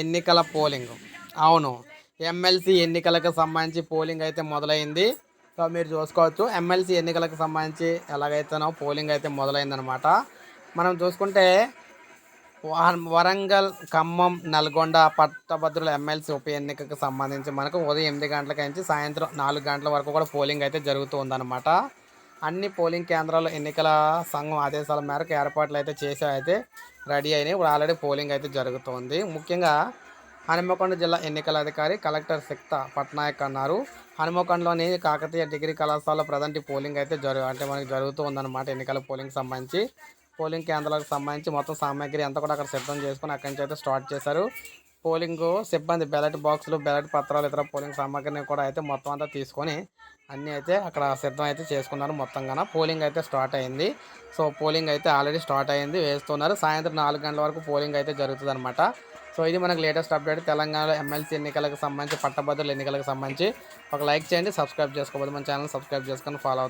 ఎన్నికల పోలింగ్. అవును ఎమ్మెల్సీ ఎన్నికలకు సంబంధించి పోలింగ్ అయితే మొదలైంది. సో మీరు చూసుకోవచ్చు ఎమ్మెల్సీ ఎన్నికలకు సంబంధించి ఎలాగైతేనో పోలింగ్ అయితే మొదలైందనమాట మనం చూసుకుంటే వరంగల్ ఖమ్మం నల్గొండ పట్టభద్రుల ఎమ్మెల్సీ ఉప ఎన్నికకు సంబంధించి మనకు ఉదయం ఎనిమిది గంటల నుంచి సాయంత్రం నాలుగు గంటల వరకు కూడా పోలింగ్ అయితే జరుగుతూ ఉందన్నమాట. అన్ని పోలింగ్ కేంద్రాలు ఎన్నికల సంఘం ఆదేశాల మేరకు ఏర్పాట్లు అయితే చేసే అయితే రెడీ అయినాయి. ఇప్పుడు ఆల్రెడీ పోలింగ్ అయితే జరుగుతోంది. ముఖ్యంగా హనుమకొండ జిల్లా ఎన్నికల అధికారి కలెక్టర్ సిక్త పట్నాయక్ అన్నారు. హనుమకొండలోని కాకతీయ డిగ్రీ కళాశాలలో ప్రజెంట్ పోలింగ్ అయితే జరుగు అంటే మనకి జరుగుతూ ఉందన్నమాట ఎన్నికల పోలింగ్ సంబంధించి. పోలింగ్ కేంద్రాలకు సంబంధించి మొత్తం సామాగ్రి అంతా కూడా అక్కడ సిద్ధం చేసుకుని అక్కడి నుంచి అయితే స్టార్ట్ చేశారు. పోలింగ్ సిబ్బంది బ్యాలెట్ బాక్సులు బ్యాలెట్ పత్రాలు ఇతర పోలింగ్ సామాగ్రిని కూడా అయితే మొత్తం అంతా తీసుకొని అన్నీ అయితే అక్కడ సిద్ధం అయితే చేసుకున్నారు మొత్తంగా పోలింగ్ అయితే స్టార్ట్ అయింది. సో పోలింగ్ అయితే ఆల్రెడీ స్టార్ట్ అయింది. వేస్తున్నారు. సాయంత్రం నాలుగు గంటల వరకు పోలింగ్ అయితే జరుగుతుంది అనమాట సో ఇది మనకు లేటెస్ట్ అప్డేట్ తెలంగాణలో ఎమ్మెల్సీ ఎన్నికలకు సంబంధించి పట్టభద్రుల ఎన్నికలకు సంబంధించి. ఒక లైక్ చేయండి సబ్స్క్రైబ్ చేసుకోవాలి మన ఛానల్ సబ్స్క్రైబ్ చేసుకొని ఫాలో